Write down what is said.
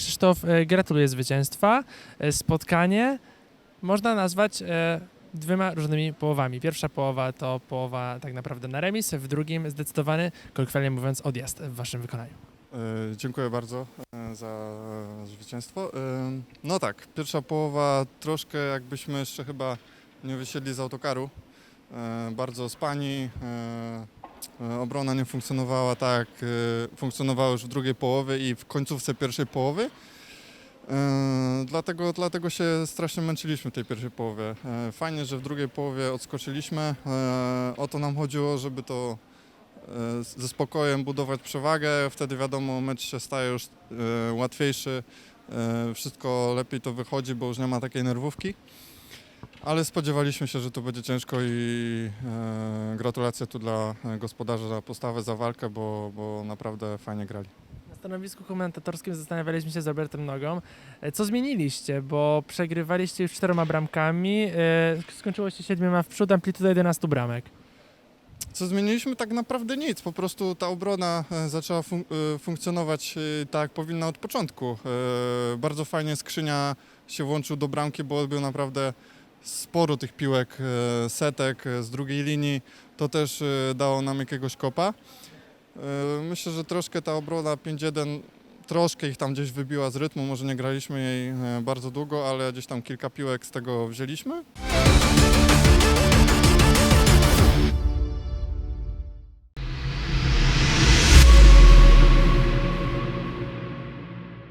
Krzysztof, e, gratuluję zwycięstwa. E, Spotkanie można nazwać e, dwiema różnymi połowami. Pierwsza połowa to połowa tak naprawdę na remis, w drugim zdecydowany, kolokwialnie mówiąc, odjazd w waszym wykonaniu. Dziękuję bardzo za zwycięstwo. No tak, pierwsza połowa troszkę jakbyśmy jeszcze chyba nie wysiedli z autokaru. Bardzo spani. E, Obrona nie funkcjonowała tak, e, funkcjonowała już w drugiej połowie i w końcówce pierwszej połowy. E, Dlatego, dlatego się strasznie męczyliśmy w tej pierwszej połowie. Fajnie, że w drugiej połowie odskoczyliśmy. O to nam chodziło, żeby to ze spokojem budować przewagę, wtedy wiadomo, mecz się staje już łatwiejszy, wszystko lepiej to wychodzi, bo już nie ma takiej nerwówki. Ale spodziewaliśmy się, że to będzie ciężko i e, gratulacje tu dla e, gospodarza za postawę, za walkę, bo, bo naprawdę fajnie grali. Na stanowisku komentatorskim zastanawialiśmy się z Robertem Nogą, e, co zmieniliście, bo przegrywaliście już czteroma bramkami, e, skończyło się siedmioma w przód, amplituda 11 bramek. Co zmieniliśmy? Tak naprawdę nic. Po prostu ta obrona e, zaczęła fun- funkcjonować tak, jak powinna od początku. E, Bardzo fajnie skrzynia się włączył do bramki, bo odbił naprawdę sporo tych piłek, e, setek e, z drugiej linii. To też e, dało nam jakiegoś kopa. Myślę, że troszkę ta obrona 5-1 troszkę ich tam gdzieś wybiła z rytmu. Może nie graliśmy jej bardzo długo, ale gdzieś tam kilka piłek z tego wzięliśmy.